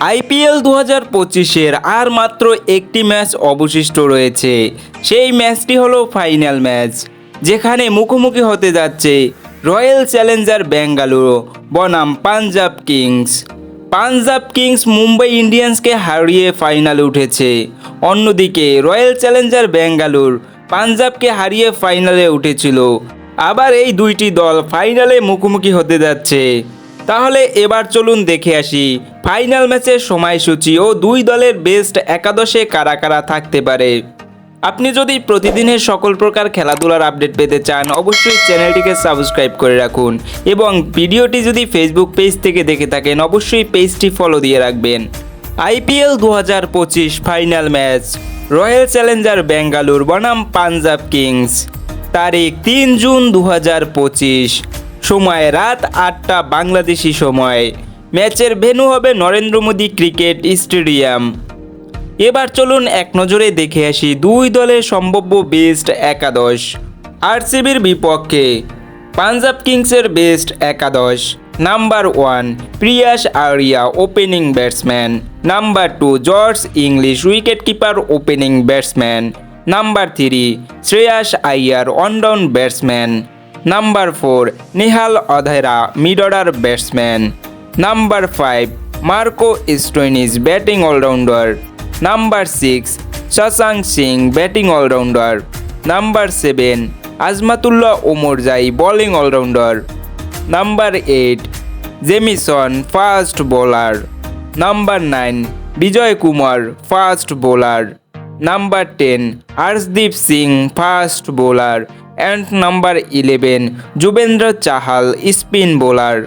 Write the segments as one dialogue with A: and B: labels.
A: IPL দু হাজার পঁচিশের আর মাত্র একটি ম্যাচ অবশিষ্ট রয়েছে। সেই ম্যাচটি হলো ফাইনাল ম্যাচ, যেখানে মুখোমুখি হতে যাচ্ছে রয়্যাল চ্যালেঞ্জার বেঙ্গালুরু বনাম পাঞ্জাব কিংস। পাঞ্জাব কিংস মুম্বাই ইন্ডিয়ান্সকে হারিয়ে ফাইনালে উঠেছে। অন্যদিকে রয়্যাল চ্যালেঞ্জার বেঙ্গালুর পাঞ্জাবকে হারিয়ে ফাইনালে উঠেছিল। আবার এই দুইটি দল ফাইনালে মুখোমুখি হতে যাচ্ছে। তাহলে এবার চলুন দেখে আসি। ফাইনাল ম্যাচের সময়সূচি ও দুই দলের বেস্ট একাদশে কারা কারা থাকতে পারে। আপনি যদি প্রতিদিনের সকল প্রকার খেলাধুলার আপডেট পেতে চান, অবশ্যই চ্যানেলটিকে সাবস্ক্রাইব করে রাখুন এবং ভিডিওটি যদি ফেসবুক পেজ থেকে দেখে থাকেন, অবশ্যই পেজটি ফলো দিয়ে রাখবেন। আইপিএল দু হাজার পঁচিশ final match royal Challenger Bengaluru বনাম পাঞ্জাব কিংস তারিখ তিন জুন দু হাজার পঁচিশ। সময় রাত আটটা বাংলাদেশি সময়। ম্যাচের ভেন্যু হবে নরেন্দ্র মোদী ক্রিকেট স্টেডিয়াম। এবার চলুন এক নজরে দেখে আসি দুই দলের সম্ভাব্য বেস্ট একাদশ, আরসিবির বিপক্ষে। পাঞ্জাব কিংসের বেস্ট একাদশ, number one Priyansh Arya opening batsman, number two George Inglis wicket keeper opening batsman, number three Shreyas Iyer one down batsman. Number four Nehal Wadhera mid order batsman number five Marco Stoinis batting all rounder number six Shashank Singh batting all rounder number seven Azmatullah Omarzai bowling all rounder number eight Jamieson fast bowler number nine Vijay Kumar fast bowler number ten Arshdeep Singh fast bowler and number eleven Yuzvendra Chahal spin bowler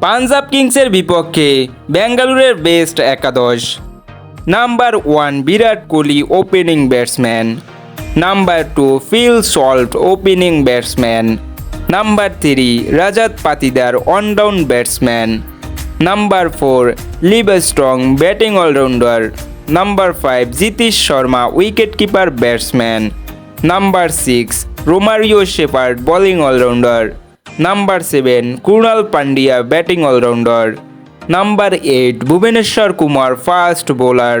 A: Punjab কিংসের বিপক্ষে বেঙ্গালুরের best একাদশ। Number one Virat Kohli opening batsman number two Phil Salt opening batsman number three Rajat Patidar one down batsman number four Livingstone batting all rounder number five Jitesh Sharma wicket keeper batsman number six Romario Shepherd bowling all rounder number seven Krunal Pandya batting all rounder number eight Bhuvneshwar Kumar fast bowler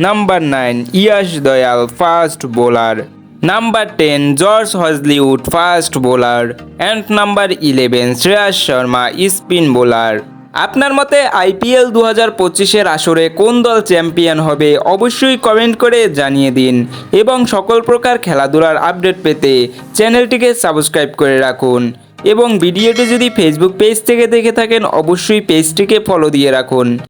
A: number nine Yash Dayal fast bowler number ten George Hazlewood fast bowler and number eleven Shreyas Sharma spin bowler আপনার মতে IPL দু হাজার পঁচিশের আসরে কোন দল champion হবে অবশ্যই কমেন্ট করে জানিয়ে দিন। এবং সকল প্রকার খেলাধুলার আপডেট পেতে চ্যানেলটিকে সাবস্ক্রাইব করে রাখুন। এবং ভিডিওটি যদি ফেসবুক পেজ থেকে দেখে থাকেন, অবশ্যই পেজটিকে ফলো দিয়ে রাখুন।